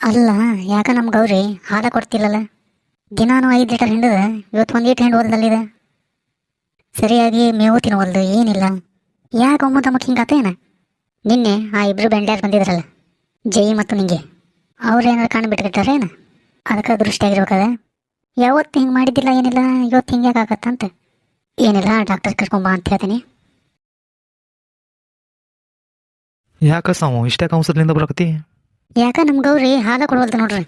ಅಲ್ಲ, ಯಾಕ ನಮ್ಮ ಗೌರಿ ಹಾಲ ಕೊಡ್ತಿಲ್ಲಲ್ಲ ದಿನಾನು ಐದು ಲೀಟರ್ ಹಿಂಡದ, ಇವತ್ತು ಒಂದು ಲೀಟರ್ ಹಿಂಡು ಹೊಲ್ದಲ್ಲಿದೆ ಸರಿಯಾಗಿ ಮೇವು ತಿನ್ನುವಲ್ದು ಏನಿಲ್ಲ. ಯಾಕೆ ಒಮ್ಮತ ಮಕ್ಕ ಹಿಂಗಾತೇನ ನಿನ್ನೆ ಆ ಇಬ್ರು ಬೆಂಡ್ಯಾರು ಬಂದಿದ್ರಲ್ಲ, ಜೈ ಮತ್ತು ನಿಂಗೆ. ಅವ್ರು ಏನಾರು ಬಿಟ್ಕಿಟ್ಟಾರೆ ಏನ ಅದಕ್ಕೆ ದೃಷ್ಟಿಯಾಗಿರ್ಬೇಕಾದ ಯಾವತ್ತು ಹಿಂಗೆ ಮಾಡಿದ್ದಿಲ್ಲ ಏನಿಲ್ಲ, ಇವತ್ತು ಹಿಂಗೆ ಆಗತ್ತಂತ. ಏನಿಲ್ಲ, ಡಾಕ್ಟರ್ ಕರ್ಕೊಂಬ ಅಂತ ಹೇಳ್ತೀನಿ. ಯಾಕ ಸಾವು ಇಷ್ಟೇ ಔಷಧದಿಂದ ಬರಕತಿ ಯಾಕ ನಮ್ಮ ಗೌರಿ ಹಾಲು ಕೊಡವಲ್ದು ನೋಡ್ರಿ?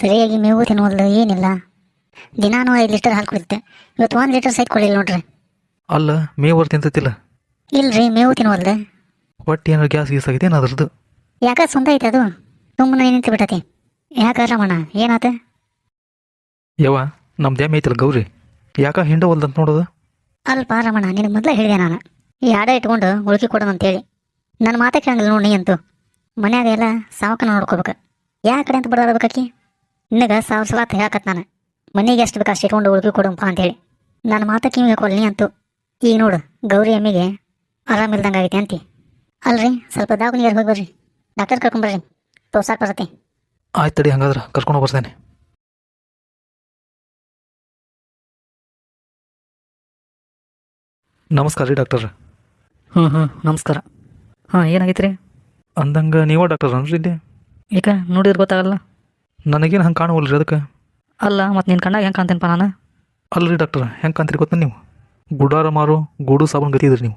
ಸರಿಯಾಗಿ ಮೇವು ತಿನ್ನುವಲ್ದು ಏನಿಲ್ಲ. ದಿನಾನು ಐದು ಲೀಟರ್ ಹಾಲು ಕುಡಿತೆ. ಇವತ್ತು ಒಂದು ಲೀಟರ್ ಸೈಟ್ ಕೊಡಿಲ್ಲ ನೋಡ್ರಿ. ಅಲ್ಲ ಮೇವು ತಿಂತತಿಲ್ಲ? ಇಲ್ರಿ ಮೇವು ತಿನ್ನುವಲ್ದೆ ಹೊಟ್ಟೆ ಏನೋ ಗ್ಯಾಸ್ ಗೀಸ್ ಆಗಿದೆ ಅದ್ರದ್ದು? ಯಾಕ ಸುಂದ ಐತೆ ಅದು? ಸುಮ್ಮನೆ ನಿಂತು ಬಿಟ್ಟತಿ. ಯಾಕ ರಮಣ ಏನಾತ? ಯವ್ವ ನಮ್ಮ ದೇಮ ಐತಲ್ಲ ಗೌರಿ. ಯಾಕ ಹಿಂಡ ಹೊಲ್ದಂತ ನೋಡೋದು? ಅಲ್ಪ ರಮಣ ನಿನಗೆ ಮೊದಲೇ ಹೇಳಿದೆ ನಾನು. ಈ ಆಡ ಇಟ್ಕೊಂಡು ಉಳುಕಿ ಕೊಡೋಣ ಅಂತೇಳಿ. ನನ್ನ ಮಾತೇ ಕೇಳಂಗಿಲ್ಲ ನೋಡಿ ನೀ ಅಂತೂ. ಮನ್ಯಾಗ ಎಲ್ಲ ಸಾವಕನ ನೋಡ್ಕೋಬೇಕು. ಯಾವ ಕಡೆ ಅಂತ ಬಡದಾಡ್ಬೇಕಾಕಿ ನಿನಗೆ ಸಾವಿರ ಸಲ ಹೇಳಕತ್ ನಾನು. ಮನೆಗೆ ಎಷ್ಟು ಬೇಕು ಅಷ್ಟು ಇಟ್ಕೊಂಡು ಉಳ್ಕಿ ಕೊಡಂಪ ಅಂತೇಳಿ. ನನ್ನ ಮಾತು ಕಿವಿಗೆ ಹಾಕೋಲ್ಲ ನೀ ಅಂತೂ. ಈಗ ನೋಡು ಗೌರಿ ಅಮ್ಮಿಗೆ ಆರಾಮಿಲ್ದಂಗೆ ಆಗೈತೆ ಅಂತಿ. ಅಲ್ರಿ ಸ್ವಲ್ಪ ದವಾಖಾನಿಗೆ ಹೋಗಿ ಬರ್ರಿ. ಡಾಕ್ಟರ್ ಕರ್ಕೊಂಬರ್ರಿ ತೋರ್ಸಾಕ್ ಬರ್ತೈತಿ ಆಯ್ತು ತಡಿ ಹಂಗಾದ್ರೆ ಕರ್ಕೊಂಡು ಬರ್ತೇನೆ. ನಮಸ್ಕಾರ ರೀ ಡಾಕ್ಟರ್. ಹ್ಞೂ ಹ್ಞೂ ನಮಸ್ಕಾರ. ಹಾಂ ಏನಾಗೈತೆ ರೀ ಅಂದಂಗ ನೀವ ಡಾಕ್ಟರ್ ಅನ್ರಿ ಇಲ್ಲಿ? ಈಗ ನೋಡಿದ್ರೆ ಗೊತ್ತಾಗಲ್ಲ. ನನಗೇನು ಹಂಗೆ ಕಾಣುವಲ್ರಿ ಅದಕ್ಕೆ? ಅಲ್ಲ ಮತ್ತು ನಿನ್ನ ಕಣ್ಣಾಗ ಹೆಂಗೆ ಕಾಣ್ತೇನಪ್ಪ ನಾನು? ಅಲ್ರಿ ಡಾಕ್ಟರ್ ಹೆಂಗೆ ಕಾಣ್ತೀರಿ ಗೊತ್ತ ನೀವು? ಗುಡಾರ ಮಾರು ಗೂಡು ಸಾಬನ್ ಗತಿ ಇದ್ರಿ ನೀವು.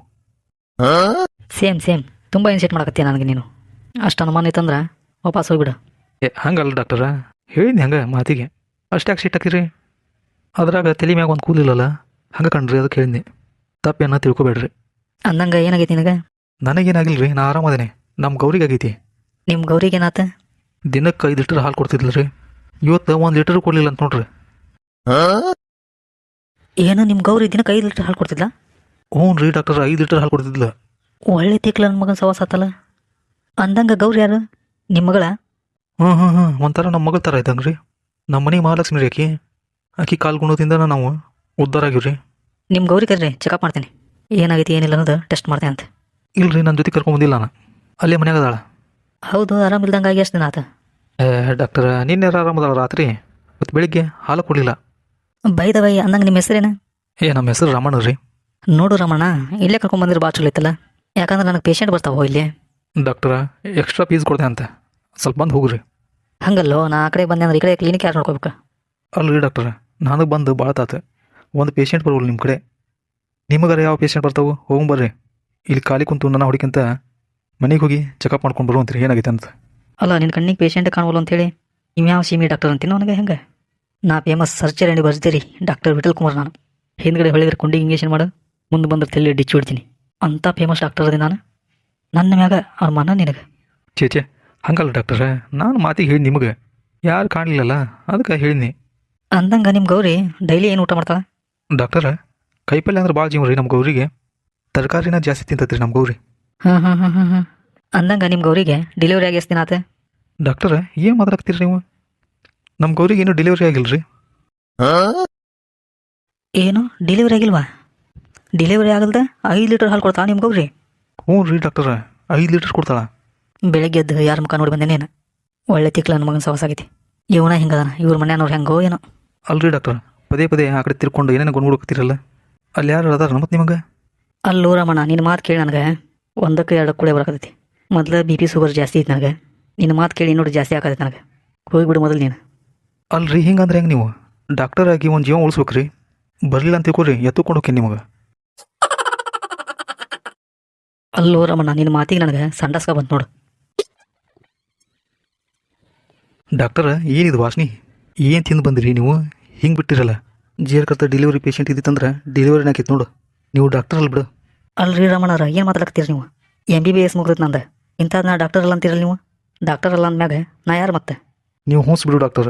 Same same. ತುಂಬ ಇನ್ಸೈಟ್ ಮಾಡಕತ್ತೀಯ ನನಗೆ ನೀನು. ಅಷ್ಟು ಅನುಮಾನ ಇತ್ತಂದ್ರೆ ವಾಪಸ್ ಹೋಗ್ಬಿಡು. ಏ ಹಂಗಲ್ಲ ಡಾಕ್ಟರ ಹೇಳಿದ್ನಿ ಹಂಗೆ ಮಾತಿಗೆ? ಅಷ್ಟ್ಯಾಕೆ ಸಿಟ್ ಹಾಕಿರಿ ಅದ್ರಾಗ ತಲೆ ಮ್ಯಾಗ ಒಂದು ಕೂಲಿಲ್ಲಲ್ಲ ಹಂಗೆ ಕಣ್ರಿ ಅದಕ್ಕೆ ಹೇಳಿದ್ನಿ. ತಪ್ಪೇನ ತಿಳ್ಕೊಬೇಡ್ರಿ. ಅಂದಂಗೆ ಏನಾಗೈತಿ ನಿನಗೆ? ನನಗೇನಾಗಿಲ್ಲ ರೀ ನಾ ಆರಾಮದೇನೆ ನಮ್ಮ ಗೌರಿಗೆ ಆಗೈತಿ. ನಿಮ್ಮ ಗೌರಿಗೆ ಏನಾತ? ದಿನಕ್ಕೆ ಐದು ಲೀಟರ್ ಹಾಲು ಕೊಡ್ತಿದ್ಲು ರೀ ಇವತ್ತು ಒಂದು ಲೀಟರ್ ಕೊಡಲಿಲ್ಲ ಅಂತ ನೋಡ್ರಿ. ಏನು ನಿಮ್ಮ ಗೌರಿ ದಿನಕ್ಕೆ ಐದು ಲೀಟರ್ ಹಾಲು ಕೊಡ್ತಿದ್ಲ? ಹ್ಞೂ ರೀ ಡಾಕ್ಟರ್ ಐದು ಲೀಟರ್ ಹಾಲು ಕೊಡ್ತಿದ್ಲ. ಒಳ್ಳೆ ತಿಕ್ಲ ನನ್ನ ಮಗನ ಸವಾಸ ಆತಲ್ಲ. ಅಂದಂಗೆ ಗೌರಿ ಯಾರು? ನಿಮ್ಮ ಮಗಳ? ಹ್ಞೂ ಹ್ಞೂ ಹ್ಞೂ ಒಂಥರ ನಮ್ಮ ಮಗಳ ಥರ ಇದ್ದಂಗೆ ರೀ ನಮ್ಮ ಮನೆ ಮಹಾಲಕ್ಷ್ಮಿ ರೀ ಆಕಿ. ಆಕಿ ಕಾಲು ಗುಣದಿಂದ ನಾವು ಉದ್ಧಾರ ಆಗಿವ್ರಿ. ನಿಮ್ಮ ಗೌರಿ ಕರ್ರಿ ಚೆಕಪ್ ಮಾಡ್ತೀನಿ. ಏನಾಗೈತಿ ಏನಿಲ್ಲ ಅನ್ನೋದು ಟೆಸ್ಟ್ ಮಾಡ್ತೇನೆ ಅಂತ. ಇಲ್ರಿ ನನ್ನ ಜೊತೆ ಕರ್ಕೊಂಬಂದಿಲ್ಲ ನಾನು. ಅಲ್ಲೇ ಮನ್ಯಾಗ ಅದಾಳ? ಹೌದು ಆರಾಮಿಲ್ದಂಗೆ ಆಗಿ ಎಷ್ಟು ದಿನ ಆತ? ಏ ಡಾಕ್ಟರ್ ನಿನ್ನೆ ಆರಾಮದಾಳ ರಾತ್ರಿ? ಇವತ್ತು ಬೆಳಿಗ್ಗೆ ಹಾಲು ಕೊಡಲಿಲ್ಲ. ಬೈದ ಬೈ ಅಂದಂಗೆ ನಿಮ್ಮ ಹೆಸರೇನು? ಏ ನಮ್ಮ ಹೆಸರು ರಮಣ ರೀ. ನೋಡು ರಮಣ ಇಲ್ಲೇ ಕರ್ಕೊಂಡು ಭಾಳ ಚಲೋ ಐತಲ್ಲ? ಯಾಕಂದ್ರೆ ನನಗೆ ಪೇಷಂಟ್ ಬರ್ತಾವೋ ಇಲ್ಲಿ. ಡಾಕ್ಟರ ಎಕ್ಸ್ಟ್ರಾ ಫೀಸ್ ಕೊಡ್ತೇನೆ ಅಂತ. ಸ್ವಲ್ಪ ಬಂದು ಹೋಗ್ರಿ. ಹಂಗಲ್ಲೋ ನಾ ಆ ಕಡೆ ಬಂದೆ ಅಂದ್ರೆ ಈ ಕಡೆ ಕ್ಲಿನಿಕ್ ಯಾರು ನೋಡ್ಕೋಬೇಕು? ಅಲ್ರಿ ಡಾಕ್ಟರ್ ನನಗೆ ಬಂದು ಭಾಳ ತಾತ. ಒಂದು ಪೇಷಂಟ್ ಬರೋಲ್ಲ ನಿಮ್ಮ ಕಡೆ. ನಿಮಗಾರ ಯಾವ ಪೇಷಂಟ್ ಬರ್ತಾವೆ? ಹೋಗಿ ಬರ್ರಿ. ಇಲ್ಲಿ ಖಾಲಿ ಕುಂತು ನನ್ನ ಹುಡುಕಿಂತ ಮನೆಗೆ ಹೋಗಿ ಚೆಕಪ್ ಮಾಡ್ಕೊಂಡು ಬರುವಂತ್ರಿ ಏನಾಗೈತೆ ಅಂತ. ಅಲ್ಲ ನಿನ್ನ ಕಣ್ಣಿಗೆ ಪೇಷಂಟ್ ಕಾಣುವಲ್ಲ ಅಂತೇಳಿ ನೀವು ಯಾವ ಸೀಮಿ ಡಾಕ್ಟರ್ ಅಂತೀನಿ ನನಗೆ ಹೆಂಗೆ? ನಾ ಫೇಮಸ್ ಸರ್ಜರಿ ಅಂಡಿ ಬರ್ತೀರಿ ಡಾಕ್ಟರ್ ವಿಠಲ್ ಕುಮಾರ್ ನಾನು. ಹಿಂದ್ಗಡೆ ಹೇಳಿದ್ರೆ ಕುಂಡಿಗೆ ಇಂಗೇಷನ್ ಮಾಡು ಮುಂದೆ ಬಂದ್ರೆ ತಲೆ ಡಿಚ್ಚಿ ಬಿಡ್ತೀನಿ ಅಂಥ ಫೇಮಸ್ ಡಾಕ್ಟರ್ ಅದೇ ನಾನು. ನನ್ನ ಮ್ಯಾಗ ಅವ್ರ ಮನ ನಿನಗೆ ಚೇಚೆ ಹಂಗಲ್ಲ ಡಾಕ್ಟರ್ ನಾನು ಮಾತಿಗೆ ಹೇಳಿ ನಿಮಗೆ. ಯಾರು ಕಾಣಲಿಲ್ಲಲ್ಲ ಅದಕ್ಕೆ ಹೇಳಿನಿ ಅಂದಂಗೆ ನಿಮ್ಮ ಗೌರಿ ಡೈಲಿ ಏನು ಊಟ ಮಾಡ್ತಾಳೆ? ಡಾಕ್ಟರ ಕೈಪಲ್ಯ ಅಂದ್ರೆ ಭಾಳ ಜೀವ ರೀ ನಮ್ಮ ಗೌರಿಗೆ. ತರಕಾರಿನ ಜಾಸ್ತಿ ತಿಂತತ್ರಿ ನಮ್ಮ ಗೌರಿ. ಹಾಂ ಹಾಂ ಹಾಂ ಹಾಂ ಹಾಂ. ಅಂದಂಗೆ ನಿಮ್ಮ ಗೌರಿಗೆ ಡೆಲಿವರಿ ಆಗಿ ಎಷ್ಟು ದಿನ ಆತೆ? ಡಾಕ್ಟರ ಏನು ಮಾತಾಡ್ತೀರಿ ನೀವು? ನಮ್ಮ ಗೌರಿಗೆ ಏನು ಡೆಲಿವರಿ ಆಗಿಲ್ಲ ರೀ ಏನು? ಡೆಲಿವರಿ ಆಗಿಲ್ವಾ? ಡೆಲಿವರಿ ಆಗಲ್ದೆ ಐದು ಲೀಟರ್ ಹಾಲು ಕೊಡ್ತಾಳೆ ನಿಮ್ಮ ಗೌರಿ? ಹ್ಞೂ ರೀ ಡಾಕ್ಟರ್ ಐದು ಲೀಟರ್ ಕೊಡ್ತಾಳೆ. ಬೆಳಗ್ಗೆ ಎದ್ದು ಯಾರ ಮುಖ ನೋಡಿ ಬಂದೇನೇನು ಒಳ್ಳೆ ತಿಕ್ಲ ನನ್ನ ಮಗನ ಸವಾಸ ಆಗೈತಿ. ಇವನ ಹಿಂಗದಾನ? ಇವ್ರ ಮನೆಯವ್ರು ಹೆಂಗೋ ಏನೋ? ಅಲ್ರಿ ಡಾಕ್ಟರ್ ಪದೇ ಪದೇ ಆ ಕಡೆ ತಿರ್ಕೊಂಡು ಏನೇನು ಗೊಂಡ್ಬಿಡ್ಕತ್ತೀರಲ್ಲ ಅಲ್ಲಿ ಯಾರು ಅದಾರ ಮತ್ತೆ ನಿಮಗೆ? ಅಲ್ಲೂ ರಮಣ ನಿನ್ನ ಮಾತು ಕೇಳಿ ನನಗೆ. ಒಂದಕ್ಕೆ ಎರಡು ಕೂಡ ಬರಕತ್ತೈತಿ ಮೊದಲು ಬಿ ಪಿ ಶುಗರ್ ಜಾಸ್ತಿ ಐತಿ ನನಗೆ. ನಿನ್ನ ಮಾತು ಕೇಳಿ ನೋಡಿ ಜಾಸ್ತಿ ಆಕತ್ತೆ ನನಗೆ. ಹೋಗಿಬಿಡು ಮೊದಲು ನೀನು. ಅಲ್ರಿ ಹಿಂಗಂದ್ರೆ ಹೆಂಗೆ ನೀವು? ಡಾಕ್ಟರ್ ಆಗಿ ಒಂದು ಜೀವ ಉಳಿಸ್ಬೇಕು ರೀ ಬರಲಿಲ್ಲ ಅಂತ ತಿಳ್ಕೊರಿ ಎತ್ತುಕೊಂಡು ಹೋಗಿ ನಿಮಗೆ. ಅಲ್ಲೋ ರಮಣ ನಿನ್ನ ಮಾತಿಗೆ ನನಗೆ ಸಂಡಸ್ಕ ಬಂತು ನೋಡು. ಡಾಕ್ಟರ್ ಏನಿದು ವಾಸ್ನಿ? ಏನು ತಿಂದು ಬಂದಿರಿ ನೀವು? ಹಿಂಗೆ ಬಿಟ್ಟಿರಲ್ಲ. ಜೀರ್ಕರ್ತ ಡೆಲಿವರಿ ಪೇಷಂಟ್ ಇದ್ದಿತ್ತಂದ್ರೆ ಡೆಲಿವರಿ ಆಕೈತೆ ನೋಡು. ನೀವು ಡಾಕ್ಟರ್ ಅಲ್ಲ ಬಿಡು. ಅಲ್ರಿ ರಮಣರ ಏನು ಮಾತಾಡ್ತೀರಿ ನೀವು? ಎಂ ಬಿ ಬಿ ಎಸ್ ಮುಗಿದ್ ನಂದು. ಇಂಥದ್ದು ನಾ ಡಾಕ್ಟರ್ ಅಲ್ಲ ಅಂತೀರಲ್ಲ ನೀವು? ಡಾಕ್ಟರ್ ಅಲ್ಲ ಅಂದ್ಮ್ಯಾಗ ನಾ ಯಾರು ಮತ್ತೆ? ನೀವು ಹೂಸ್ ಬಿಡು ಡಾಕ್ಟರ್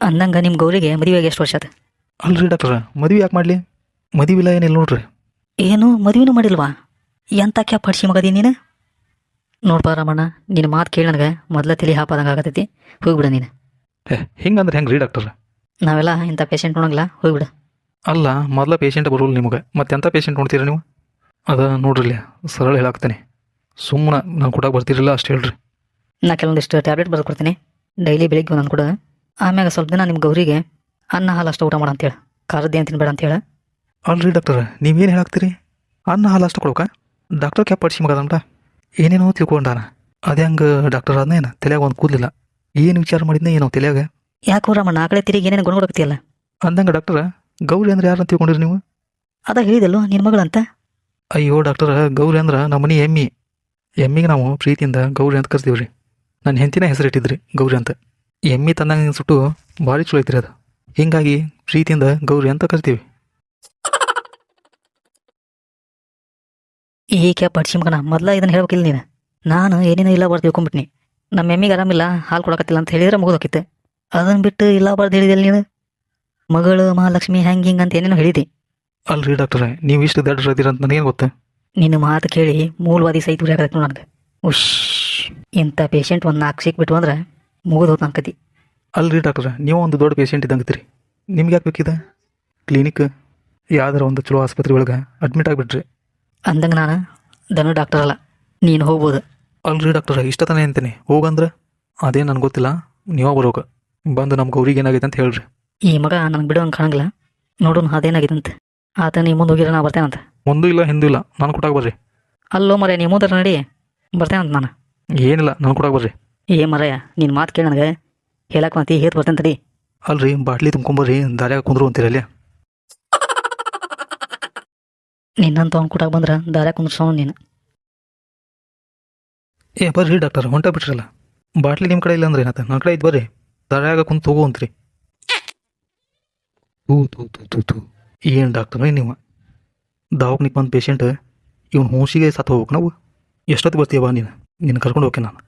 ಅಂದಂಗೆ ನಿಮ್ಮ ಗೌರಿಗೆ ಮದುವೆಗೆ ಎಷ್ಟು ವರ್ಷ ಅದ ಅಲ್ರಿ ಡಾಕ್ಟರ್ ಮದುವೆ ಯಾಕೆ ಮಾಡಲಿ? ಮದುವೆ ಇಲ್ಲ ಏನಿಲ್ಲ ನೋಡ್ರಿ. ಏನು ಮದುವೆನೂ ಮಾಡಿಲ್ವಾ? ಎಂತ ಕ್ಯಾ ಪಡ್ಸಿ ಮಗದಿ ನೀನು? ನೋಡ್ಪ ರಮಣ ನಿನ್ನ ಮಾತು ಕೇಳಿ ನನಗೆ ಮೊದಲ ತಲೆ ಹಾಪಾದಂಗೆ ಆಗತೈತಿ. ಹೋಗ್ಬಿಡ ನೀನು. ಹಿಂಗಂದ್ರೆ ಹೆಂಗೆ ರೀ ಡಾಕ್ಟರ್ ನಾವೆಲ್ಲ ಇಂಥ ಪೇಷಂಟ್ ನೋಡಂಗಿಲ್ಲ. ಹೋಗ್ಬಿಡ. ಅಲ್ಲ ಮೊದಲ ಪೇಷಂಟ್ ಬರೋಲ್ಲ ನಿಮಗೆ. ಮತ್ತೆ ಎಂಥ ಪೇಷಂಟ್ ನೋಡ್ತೀರಾ ನೀವು? ಅದ ನೋಡ್ರಿ ಸರಳ ಹೇಳಾಕ್ತೇನೆ. ಸುಮ್ಮನೆ ನಾನು ಕೂಡ ಬರ್ತಿರಲಿಲ್ಲ ಅಷ್ಟು ಹೇಳ್ರಿ. ನಾ ಕೆಲವೊಂದಿಷ್ಟು ಟ್ಯಾಬ್ಲೆಟ್ ಬರೆದು ಕೊಡ್ತೀನಿ ಡೈಲಿ ಬೆಳಿಗ್ಗೆ ನಾನು ಕೂಡ ಆಮ್ಯಾಗ ಸ್ವಲ್ಪ ದಿನ ನಿಮ್ಮ ಗೌರಿಗೆ ಅನ್ನ ಹಾಲು ಅಷ್ಟು ಊಟ ಮಾಡ ಅಂತೇಳಿ ಖಾರದ್ದು ಏನು ತಿನ್ಬೇಡ ಅಂತೇಳಿ ಅಲ್ರಿ ಡಾಕ್ಟರ್ ನೀವೇನು ಹೇಳಾಕ್ತೀರಿ? ಅನ್ನ ಹಾಲು ಅಷ್ಟು ಕೊಡೋಕೆ ಡಾಕ್ಟರ್ ಕ್ಯಾಪ್ ಪಡಿಸಿ ಮಗದಂಟ ಏನೇನೋ ತಿಳ್ಕೊಂಡಾನ. ಅದೇ ಹಂಗೆ ಡಾಕ್ಟರ್ ಅದನ್ನೇನು ತಲೆಯಾಗ ಒಂದು ಕೂದಲಿಲ್ಲ. ಏನು ವಿಚಾರ ಮಾಡಿದ್ನೇ ಏನೋ ತಲೆಯಾಗ? ಯಾಕೆ ರಾಮಣ್ಣ ಆ ಕಡೆ ತಿರುಗಿ ಏನೇನು ಗುಣಗೊಡಕ್ತಿಯಲ್ಲ ಅಂದಂಗೆ ಡಾಕ್ಟರ್ ಗೌರಿ ಅಂದ್ರೆ ಯಾರು ಅಂತ ತಿಳ್ಕೊಂಡಿರಿ ನೀವು? ಅದ ಹೇಳಿದಲ್ಲೋ ನಿನ್ನ ಮಗಳಂತ? ಅಯ್ಯೋ ಡಾಕ್ಟರ್ ಗೌರಿ ಅಂದ್ರೆ ನಮ್ಮ ಮನೆ ಎಮ್ಮಿ. ಎಮ್ಮಿಗೆ ನಾವು ಪ್ರೀತಿಯಿಂದ ಗೌರಿ ಅಂತ ಕರಿತೀವಿ ರೀ ನನ್ನ ಹೆಂಡತಿನ ಹೆಸರಿಟ್ಟಿದ್ರಿ ಗೌರಿ ಅಂತ. ಎಮ್ಮಿ ತಂದಂಗೆ ಸುಟ್ಟು ಭಾರಿ ಚಲೋ ಐತ್ರಿ ಅದು. ಹಿಂಗಾಗಿ ಪ್ರೀತಿಯಿಂದ ಗೌರಿ ಅಂತ ಕರಿತೀವಿ ಈಕೆ ಕ್ಯಾಪ್ ಪಡ್ಸಿ ಮಗನ ಮೊದಲ ಇದನ್ನ ಹೇಳ್ಬೇಕಿಲ್ಲ ನೀನು. ನಾನು ಏನೇನೋ ಇಲ್ಲ ಬಾರ್ದು ತಿಳ್ಕೊಂಬಿಟ್ನಿ. ನಮ್ಮ ಎಮ್ಮಿಗೆ ಆರಾಮಿಲ್ಲ ಹಾಲು ಕೊಡಕತ್ತಿಲ್ಲ ಅಂತ ಹೇಳಿದ್ರೆ ಮುಗಿದೋಕಿತ್ತು. ಅದನ್ನ ಬಿಟ್ಟು ಇಲ್ಲ ಬಾರ್ದು ಹೇಳಿದಿಲ್ಲ ನೀನು? ಮಗಳು ಮಹಾಲಕ್ಷ್ಮಿ ಹೆಂಗೆ ಹಿಂಗೆ ಅಂತ ಏನೇನೋ ಹೇಳಿದೆ. ಅಲ್ರಿ ಡಾಕ್ಟರ್ ನೀವು ಇಷ್ಟು ದಡ್ರ ಇದ್ದೀರ ಅಂತ ನನಗೇನು ಗೊತ್ತು? ನಿನ್ನ ಮಾತು ಕೇಳಿ ಮೂಲವಾದಿ ಸಹಿತ ಉರಿಯಾಕತ್ತೆ ನನಗೆ ಉಶ್. ಇಂಥ ಪೇಷಂಟ್ ಒಂದು ನಾಲ್ಕು ಸಿಕ್ಬಿಟ್ಟು ಅಂದ್ರೆ ಮುಗಿದು ಹೋತ ಅನ್ಕತಿ ಅಲ್ರಿ ಡಾಕ್ಟರ್ ನೀವು ಒಂದು ದೊಡ್ಡ ಪೇಷಂಟ್ ಇದ್ದಂಗತ್ತೀರಿ. ನಿಮ್ಗೆ ಯಾಕೆ ಬೇಕಿದೆ? ಕ್ಲಿನಿಕ್ ಯಾವ್ದಾರ ಒಂದು ಚಲೋ ಆಸ್ಪತ್ರೆ ಒಳಗೆ ಅಡ್ಮಿಟ್ ಆಗಿಬಿಟ್ರಿ. ಅಂದಂಗೆ ನಾನು ದನ ಡಾಕ್ಟರ್ ಅಲ್ಲ ನೀನು ಹೋಗ್ಬೋದು. ಅಲ್ರಿ ಡಾಕ್ಟರ್ ಇಷ್ಟ ತಾನೇ ಅಂತೀನಿ. ಹೋಗಂದ್ರೆ ಅದೇ ನನಗೆ ಗೊತ್ತಿಲ್ಲ ನೀವು ಬರೋಗ ಬಂದು ನಮ್ಮ ಗೌರಿಗೆ ಏನಾಗೈತೆ ಅಂತ ಹೇಳ್ರಿ. ಈ ಮಗ ನನಗೆ ಬಿಡು ಹಂಗೆ ಕಾಣಂಗಿಲ್ಲ. ನೋಡೋಣ ಅದೇನಾಗಿದಂತೆ ಆತ ನೀ ಮುಂದೆ ಹೋಗಿರ ನಾ ಬರ್ತೇನಂತ ಮುಂದೂ ಇಲ್ಲ ಹಿಂದೂ ಇಲ್ಲ. ನಾನು ಕೊಟ್ಟಾಗ ಬರ್ರಿ. ಅಲ್ಲೋ ಮರ ನೀ ಮುಂದೆ ನಡಿ. ಬರ್ತೇನಂತ ನಾನು. ಏನಿಲ್ಲ ನಾನು ಕೊಟ್ಟಾಗ ಬರ್ರಿ. ಏ ಮರಯ್ಯ ನಿನ್ನ ಮಾತು ಕೇಳಿ ನನಗೆ. ಹೇಳಕ್ಕೆ ಮಾತಿ ಹೇತ್ ಬರ್ತೇನೆ ತಡಿ. ಅಲ್ರಿ ಬಾಟ್ಲಿ ತುಂಬ್ಕೊಂಬರ್ರಿ ದಾರ್ಯಾಗ ಕುಂದ್ರು ಅಂತೀರಲ್ಲ ನಿನ್ನಂತ ಅವ್ನು ಕೊಟ್ಟಾಗ ಬಂದ್ರೆ ದಾರ್ಯಾಗ ಕುಂದ್ರಸೋಣ ನೀನು. ಏ ಬರ್ರಿ ಡಾಕ್ಟರ್ ಹೊಂಟ ಬಿಟ್ರಲ್ಲ. ಬಾಟ್ಲಿ ನಿಮ್ಮ ಕಡೆ ಇಲ್ಲ ಅಂದ್ರೆ ಏನತ್ತ ನನ್ನ ಕಡೆ ಇದ್ದು ಬರ್ರಿ. ದಾರ್ಯಾಗ ಕುಂತು ಹೋಗು ಅಂತ್ರಿ. ತೂ ತೂ ತೂ ತೂ ತೂ ಏನು ಡಾಕ್ಟರ್ ನೀವು? ದವಾಖಾನಿಗೆ ಬಂದು ಪೇಷಂಟ್ ಇವ್ನು ಹೂಸಿಗೆ ಸತ್ತು ಹೋಗ್ಬೇಕು ನಾವು. ಎಷ್ಟೊತ್ತು ಬರ್ತೀಯವ ನೀನು? ನಿನ್ನ ಕರ್ಕೊಂಡು ಹೋಗ್ತೀನಿ ನಾನು.